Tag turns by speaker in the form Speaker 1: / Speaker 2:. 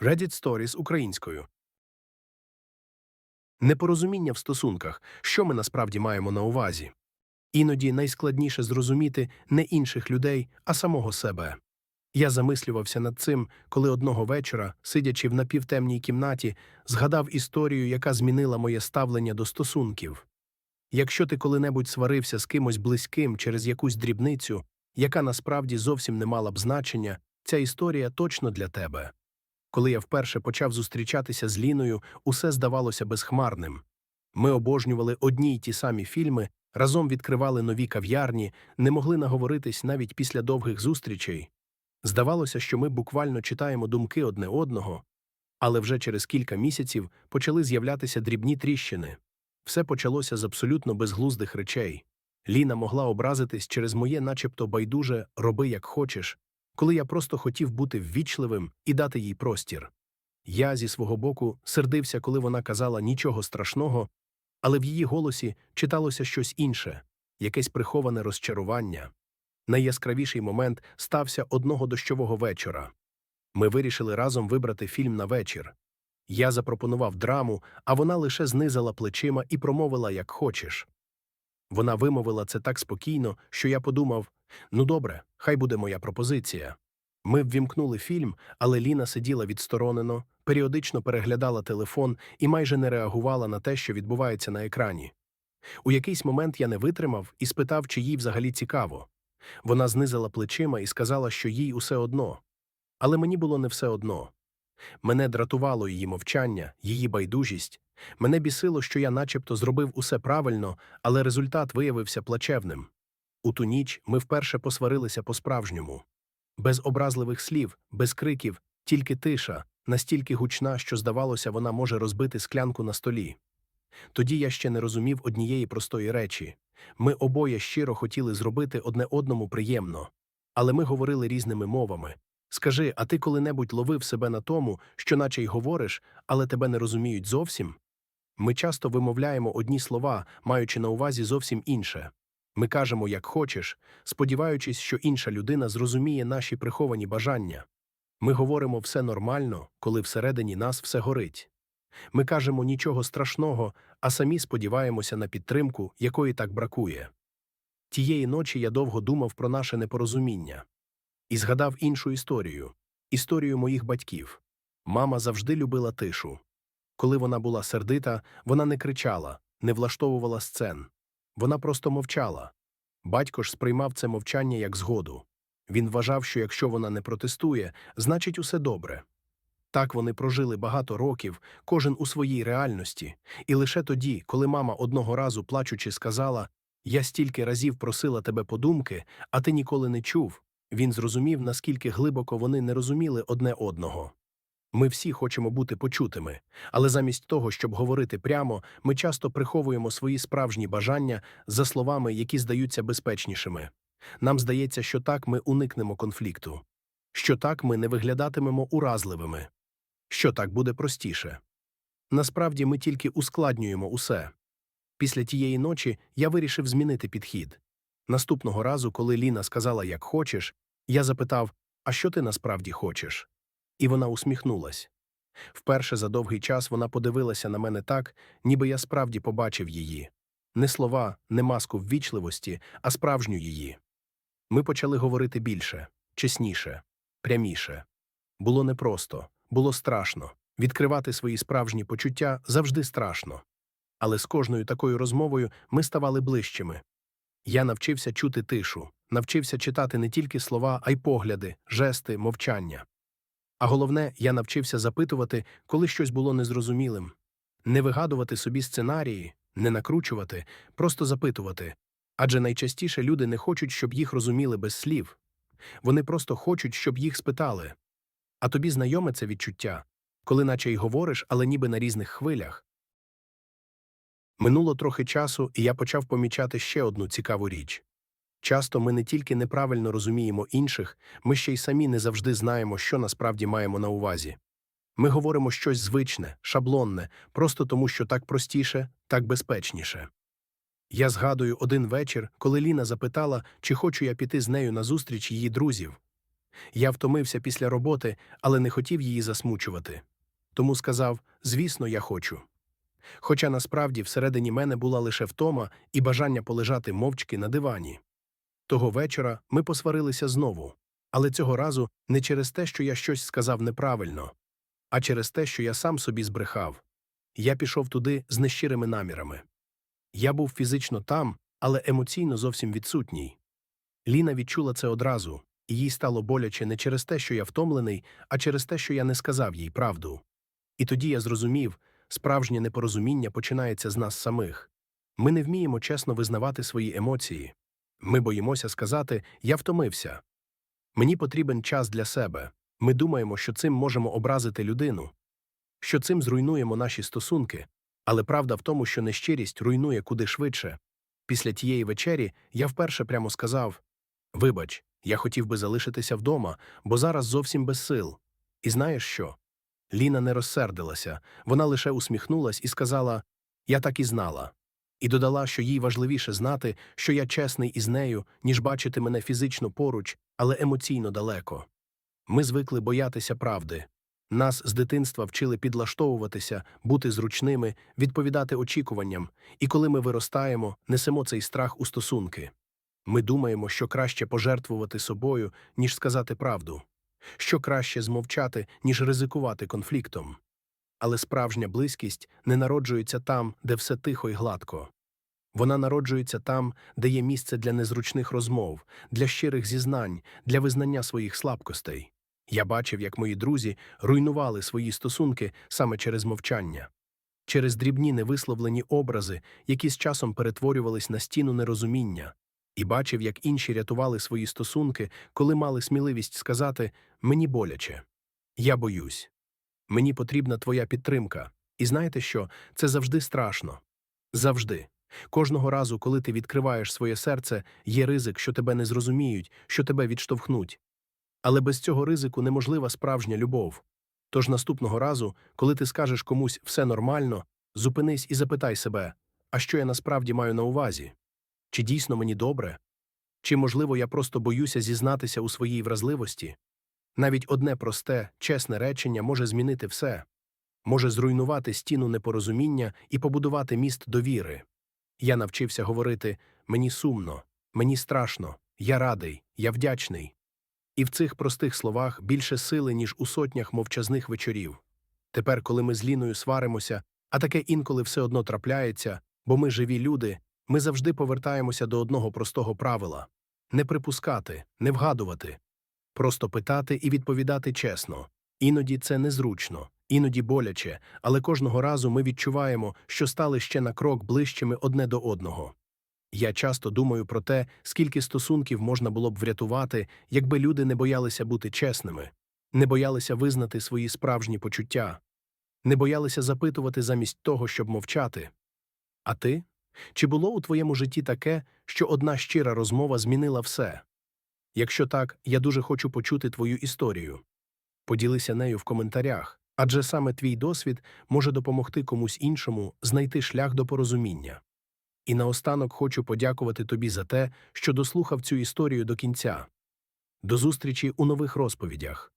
Speaker 1: Reddit Stories українською. Непорозуміння в стосунках. Що ми насправді маємо на увазі? Іноді найскладніше зрозуміти не інших людей, а самого себе. Я замислювався над цим, коли одного вечора, сидячи в напівтемній кімнаті, згадав історію, яка змінила моє ставлення до стосунків. Якщо ти коли-небудь сварився з кимось близьким через якусь дрібницю, яка насправді зовсім не мала б значення, ця історія точно для тебе. Коли я вперше почав зустрічатися з Ліною, усе здавалося безхмарним. Ми обожнювали одні й ті самі фільми, разом відкривали нові кав'ярні, не могли наговоритись навіть після довгих зустрічей. Здавалося, що ми буквально читаємо думки одне одного, але вже через кілька місяців почали з'являтися дрібні тріщини. Все почалося з абсолютно безглуздих речей. Ліна могла образитись через моє, начебто, байдуже роби як хочеш, коли я просто хотів бути ввічливим і дати їй простір. Я зі свого боку сердився, коли вона казала нічого страшного, але в її голосі читалося щось інше, якесь приховане розчарування. Найяскравіший момент стався одного дощового вечора. Ми вирішили разом вибрати фільм на вечір. Я запропонував драму, а вона лише знизила плечима і промовила як хочеш. Вона вимовила це так спокійно, що я подумав ну добре, хай буде моя пропозиція. Ми ввімкнули фільм, але Ліна сиділа відсторонено, періодично переглядала телефон і майже не реагувала на те, що відбувається на екрані. У якийсь момент я не витримав і спитав, чи їй взагалі цікаво. Вона знизила плечима і сказала, що їй усе одно. Але мені було не все одно. Мене дратувало її мовчання, її байдужість. Мене бісило, що я начебто зробив усе правильно, але результат виявився плачевним. У ту ніч ми вперше посварилися по-справжньому. Без образливих слів, без криків, тільки тиша, настільки гучна, що, здавалося, вона може розбити склянку на столі. Тоді я ще не розумів однієї простої речі ми обоє щиро хотіли зробити одне одному приємно, але ми говорили різними мовами. Скажи, а ти коли-небудь ловив себе на тому, що наче й говориш, але тебе не розуміють зовсім? Ми часто вимовляємо одні слова, маючи на увазі зовсім інше. Ми кажемо, як хочеш, сподіваючись, що інша людина зрозуміє наші приховані бажання. Ми говоримо все нормально, коли всередині нас все горить. Ми кажемо нічого страшного, а самі сподіваємося на підтримку, якої так бракує. Тієї ночі я довго думав про наше непорозуміння і згадав іншу історію історію моїх батьків. Мама завжди любила тишу. Коли вона була сердита, вона не кричала, не влаштовувала сцен. Вона просто мовчала. Батько ж сприймав це мовчання як згоду. Він вважав, що якщо вона не протестує, значить усе добре. Так вони прожили багато років, кожен у своїй реальності, і лише тоді, коли мама одного разу плачучи сказала Я стільки разів просила тебе подумки, а ти ніколи не чув, він зрозумів, наскільки глибоко вони не розуміли одне одного. Ми всі хочемо бути почутими, але замість того, щоб говорити прямо, ми часто приховуємо свої справжні бажання за словами, які здаються безпечнішими. Нам здається, що так ми уникнемо конфлікту, що так ми не виглядатимемо уразливими, що так буде простіше. Насправді ми тільки ускладнюємо усе. Після тієї ночі я вирішив змінити підхід. Наступного разу, коли Ліна сказала, як хочеш, я запитав, а що ти насправді хочеш? І вона усміхнулась. Вперше за довгий час вона подивилася на мене так, ніби я справді побачив її. Не слова, не маску ввічливості, а справжню її. Ми почали говорити більше, чесніше, пряміше. Було непросто, було страшно. Відкривати свої справжні почуття завжди страшно. Але з кожною такою розмовою ми ставали ближчими. Я навчився чути тишу, навчився читати не тільки слова, а й погляди, жести, мовчання. А головне, я навчився запитувати, коли щось було незрозумілим, не вигадувати собі сценарії, не накручувати, просто запитувати. Адже найчастіше люди не хочуть, щоб їх розуміли без слів. Вони просто хочуть, щоб їх спитали. А тобі знайоме це відчуття, коли наче й говориш, але ніби на різних хвилях. Минуло трохи часу, і я почав помічати ще одну цікаву річ. Часто ми не тільки неправильно розуміємо інших, ми ще й самі не завжди знаємо, що насправді маємо на увазі. Ми говоримо щось звичне, шаблонне, просто тому, що так простіше, так безпечніше. Я згадую один вечір, коли Ліна запитала, чи хочу я піти з нею на зустріч її друзів. Я втомився після роботи, але не хотів її засмучувати. Тому сказав: звісно, я хочу. Хоча насправді всередині мене була лише втома і бажання полежати мовчки на дивані. Того вечора ми посварилися знову, але цього разу не через те, що я щось сказав неправильно, а через те, що я сам собі збрехав. Я пішов туди з нещирими намірами. Я був фізично там, але емоційно зовсім відсутній. Ліна відчула це одразу, і їй стало боляче не через те, що я втомлений, а через те, що я не сказав їй правду. І тоді я зрозумів, справжнє непорозуміння починається з нас самих. Ми не вміємо чесно визнавати свої емоції. Ми боїмося сказати Я втомився. Мені потрібен час для себе. Ми думаємо, що цим можемо образити людину, що цим зруйнуємо наші стосунки, але правда в тому, що нещирість руйнує куди швидше. Після тієї вечері я вперше прямо сказав Вибач, я хотів би залишитися вдома, бо зараз зовсім без сил. І знаєш що? Ліна не розсердилася, вона лише усміхнулась і сказала Я так і знала. І додала, що їй важливіше знати, що я чесний із нею, ніж бачити мене фізично поруч, але емоційно далеко. Ми звикли боятися правди. Нас з дитинства вчили підлаштовуватися, бути зручними, відповідати очікуванням, і коли ми виростаємо, несемо цей страх у стосунки. Ми думаємо, що краще пожертвувати собою, ніж сказати правду, що краще змовчати, ніж ризикувати конфліктом. Але справжня близькість не народжується там, де все тихо і гладко. Вона народжується там, де є місце для незручних розмов, для щирих зізнань, для визнання своїх слабкостей. Я бачив, як мої друзі руйнували свої стосунки саме через мовчання, через дрібні невисловлені образи, які з часом перетворювались на стіну нерозуміння, і бачив, як інші рятували свої стосунки, коли мали сміливість сказати мені боляче, я боюсь, мені потрібна твоя підтримка. І знаєте що? Це завжди страшно. Завжди. Кожного разу, коли ти відкриваєш своє серце, є ризик, що тебе не зрозуміють, що тебе відштовхнуть. Але без цього ризику неможлива справжня любов. Тож наступного разу, коли ти скажеш комусь все нормально, зупинись і запитай себе, а що я насправді маю на увазі? Чи дійсно мені добре? Чи, можливо, я просто боюся зізнатися у своїй вразливості? Навіть одне просте, чесне речення може змінити все, може зруйнувати стіну непорозуміння і побудувати міст довіри. Я навчився говорити мені сумно, мені страшно, я радий, я вдячний. І в цих простих словах більше сили, ніж у сотнях мовчазних вечорів. Тепер, коли ми з Ліною сваримося, а таке інколи все одно трапляється, бо ми живі люди, ми завжди повертаємося до одного простого правила не припускати, не вгадувати, просто питати і відповідати чесно. Іноді це незручно, іноді боляче, але кожного разу ми відчуваємо, що стали ще на крок ближчими одне до одного. Я часто думаю про те, скільки стосунків можна було б врятувати, якби люди не боялися бути чесними, не боялися визнати свої справжні почуття, не боялися запитувати замість того, щоб мовчати. А ти? Чи було у твоєму житті таке, що одна щира розмова змінила все? Якщо так, я дуже хочу почути твою історію. Поділися нею в коментарях, адже саме твій досвід може допомогти комусь іншому знайти шлях до порозуміння. І наостанок хочу подякувати тобі за те, що дослухав цю історію до кінця. До зустрічі у нових розповідях.